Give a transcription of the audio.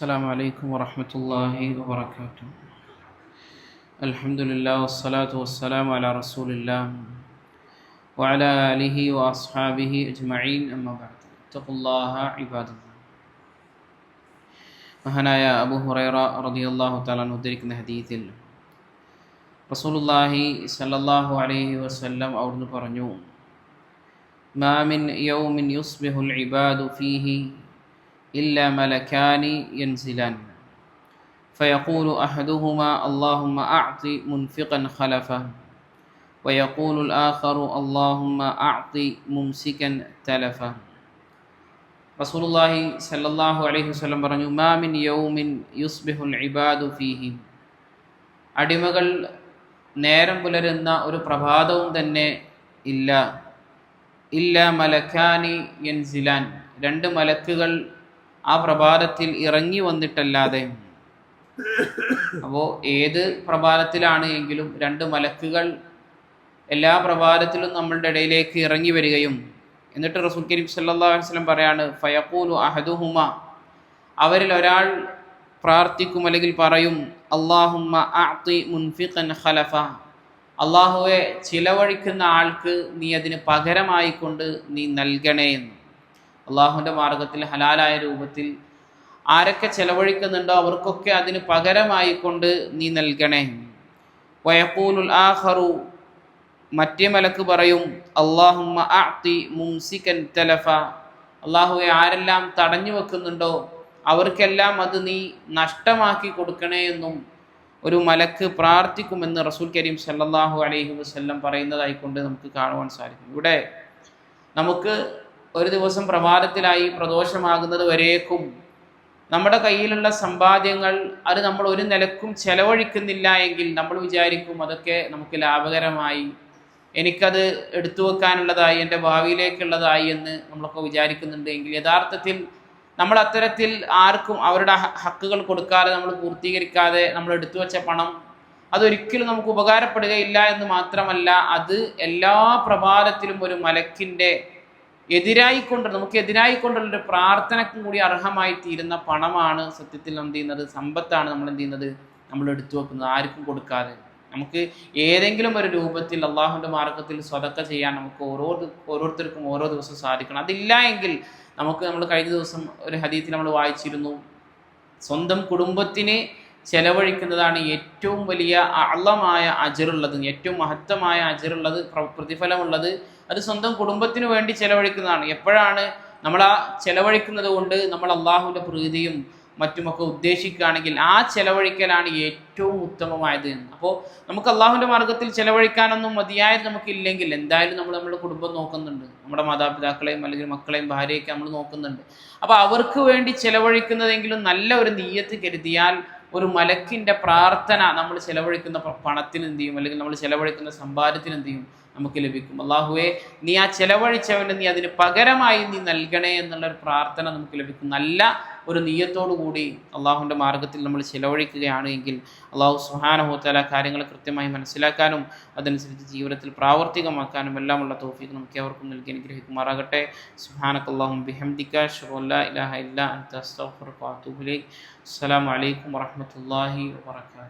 السلام عليكم ورحمة الله وبركاته الحمد لله والصلاة والسلام على رسول الله وعلى آله وأصحابه أجمعين أما بعد اتقوا الله عباد الله മഹാനായ അബു ഹുറൈറ റളിയല്ലാഹു തആല ഉദ്ധരിക്കുന്ന ഹദീസിൽ റസൂലുള്ളാഹി സല്ലല്ലാഹു അലൈഹി വസല്ലം അവിടുന്ന് പറഞ്ഞു മാമിൻ യൗമിൻ യുസ്ബിഹുൽ ഇബാദു ഫീഹി إلا ملكان ينزلان فيقول أحدهما اللهم أعط منفقا خلفا ويقول الآخر اللهم أعط ممسكا تلفا رسول الله صلى الله عليه وسلم പറഞ്ഞു ما من يوم يصبح العباد فيه അടിമകൾ നേരം പുലരുന്ന ഒരു പ്രഭാതവും തന്നെ ഇല്ല ഇല്ല മലക്കാനി യൻസിലാൻ രണ്ട് മലക്കുകൾ ആ പ്രഭാതത്തിൽ ഇറങ്ങി വന്നിട്ടല്ലാതെ. അപ്പോൾ ഏത് പ്രഭാതത്തിലാണ് എങ്കിലും രണ്ട് മലക്കുകൾ എല്ലാ പ്രഭാതത്തിലും നമ്മളുടെ ഇടയിലേക്ക് ഇറങ്ങി വരികയും എന്നിട്ട് റസൂൽ കരീം സല്ലാ വസ്ലം പറയാണ് ഫയഖൂലു അഹദുഹുമ. അവരിൽ ഒരാൾ പ്രാർത്ഥിക്കും അല്ലെങ്കിൽ പറയും അള്ളാഹുമ്മ അഅ്തി മുൻഫിഖൻ ഖലഫ. അള്ളാഹുവെ ചിലവഴിക്കുന്ന ആൾക്ക് നീ അതിന് പകരമായിക്കൊണ്ട് നീ നൽകണേ എന്ന്. അള്ളാഹുവിന്റെ മാർഗത്തിൽ ഹലാലായ രൂപത്തിൽ ആരൊക്കെ ചെലവഴിക്കുന്നുണ്ടോ അവർക്കൊക്കെ അതിന് പകരമായിക്കൊണ്ട് നീ നൽകണേ. വയക്കൂലുൽ ആഹറു മറ്റേ മലക്ക് പറയും അള്ളാഹുമ്മ അഅ്തി മുംസിക്കൻ തലഫ. അള്ളാഹുവെ ആരെല്ലാം തടഞ്ഞു വെക്കുന്നുണ്ടോ അവർക്കെല്ലാം അത് നീ നഷ്ടമാക്കി കൊടുക്കണേ എന്നും ഒരു മലക്ക് പ്രാർത്ഥിക്കുമെന്ന് റസൂൽ കരീം സല്ലാഹു അലൈഹി വസല്ലം പറയുന്നതായിക്കൊണ്ട് നമുക്ക് കാണുവാൻ സാധിക്കും. ഇവിടെ നമുക്ക് ഒരു ദിവസം പ്രഭാതത്തിലായി പ്രദോഷമാകുന്നത് വരേക്കും. നമ്മുടെ കയ്യിലുള്ള സമ്പാദ്യങ്ങൾ അത് നമ്മൾ ഒരു നിലക്കും ചെലവഴിക്കുന്നില്ല എങ്കിൽ നമ്മൾ വിചാരിക്കും അതൊക്കെ നമുക്ക് ലാഭകരമായി. എനിക്കത് എടുത്തു വെക്കാനുള്ളതായി എന്റെ ഭാവിയിലേക്കുള്ളതായി എന്ന് നമ്മളൊക്കെ വിചാരിക്കുന്നുണ്ട്. എങ്കിൽ യഥാർത്ഥത്തിൽ നമ്മൾ അത്തരത്തിൽ ആർക്കും അവരുടെ ഹക്കുകൾ കൊടുക്കാതെ നമ്മൾ പൂർത്തീകരിക്കാതെ നമ്മൾ എടുത്തു വെച്ച പണം അതൊരിക്കലും നമുക്ക് ഉപകാരപ്പെടുകയില്ല എന്ന് മാത്രമല്ല അത് എല്ലാ പ്രഭാതത്തിലും ഒരു മലക്കിന്റെ എതിരായിക്കൊണ്ട് നമുക്ക് എതിരായിക്കൊണ്ടുള്ളൊരു പ്രാർത്ഥനക്കും കൂടി അർഹമായി തീരുന്ന പണമാണ് സത്യത്തിൽ എന്ത് ചെയ്യുന്നത്? സമ്പത്താണ് നമ്മൾ എന്ത് ചെയ്യുന്നത്? നമ്മൾ എടുത്തു വെക്കുന്നത്. ആർക്കും കൊടുക്കാതെ. നമുക്ക് ഏതെങ്കിലും ഒരു രൂപത്തിൽ അള്ളാഹുവിന്റെ മാർഗത്തിൽ സ്വതക്ക ചെയ്യാൻ നമുക്ക് ഓരോ ഓരോരുത്തർക്കും ഓരോ ദിവസം സാധിക്കണം. അതില്ല എങ്കിൽ നമുക്ക് നമ്മൾ കഴിഞ്ഞ ദിവസം ഒരു ഹദീത്തിൽ നമ്മൾ വായിച്ചിരുന്നു. സ്വന്തം കുടുംബത്തിന് ചെലവഴിക്കുന്നതാണ് ഏറ്റവും വലിയ അള്ളമായ അജറുള്ളത് ഏറ്റവും മഹത്തമായ അജറുള്ളത് പ്രതിഫലമുള്ളത്. അത് സ്വന്തം കുടുംബത്തിനു വേണ്ടി ചെലവഴിക്കുന്നതാണ്. എപ്പോഴാണ് നമ്മൾ ആ ചെലവഴിക്കുന്നത് കൊണ്ട് നമ്മൾ അള്ളാഹുവിന്റെ പ്രീതിയും മറ്റുമൊക്കെ ഉദ്ദേശിക്കുകയാണെങ്കിൽ ആ ചെലവഴിക്കലാണ് ഏറ്റവും ഉത്തമമായത് എന്ന്. അപ്പോൾ നമുക്ക് അള്ളാഹുവിന്റെ മാർഗത്തിൽ ചെലവഴിക്കാനൊന്നും മതിയായത് നമുക്കില്ലെങ്കിൽ എന്തായാലും നമ്മൾ നമ്മുടെ കുടുംബം നോക്കുന്നുണ്ട്. നമ്മുടെ മാതാപിതാക്കളെയും അല്ലെങ്കിൽ മക്കളെയും ഭാര്യയൊക്കെ നമ്മൾ നോക്കുന്നുണ്ട്. അപ്പോൾ അവർക്ക് വേണ്ടി ചെലവഴിക്കുന്നതെങ്കിലും നല്ല ഒരു നീയത്ത് കരുതിയാൽ ഒരു മലക്കിന്റെ പ്രാർത്ഥന നമ്മൾ ചിലവഴിക്കുന്ന പണത്തിന് എന്ത് ചെയ്യും? അല്ലെങ്കിൽ നമ്മൾ ചിലവഴിക്കുന്ന സമ്പാദ്യത്തിന് എന്ത് ചെയ്യും? നമുക്ക് ലഭിക്കും. അള്ളാഹുവെ നീ ആ ചെലവഴിച്ചവന് നീ അതിന് പകരമായി നീ നൽകണേ എന്നുള്ളൊരു പ്രാർത്ഥന നമുക്ക് ലഭിക്കും. നല്ല ഒരു നീയത്തോടു കൂടി അള്ളാഹുവിന്റെ മാർഗത്തിൽ നമ്മൾ ചെലവഴിക്കുകയാണ് എങ്കിൽ അള്ളാഹു സുഹാനഹോത്തല കാര്യങ്ങൾ കൃത്യമായി മനസ്സിലാക്കാനും അതനുസരിച്ച് ജീവിതത്തിൽ പ്രാവർത്തികമാക്കാനും എല്ലാമുള്ള തോഫീക്ക് നമുക്ക് അവർക്കും നൽകി അനുഗ്രഹിക്കുമാറാകട്ടെ. സുഹാനക്കല്ലാഹും ബിഹംദിക്ക ഷുറല്ല ഇലാഹ ഇല്ല അലൈക്കും വറഹമത്തല്ലാഹി വാത്തു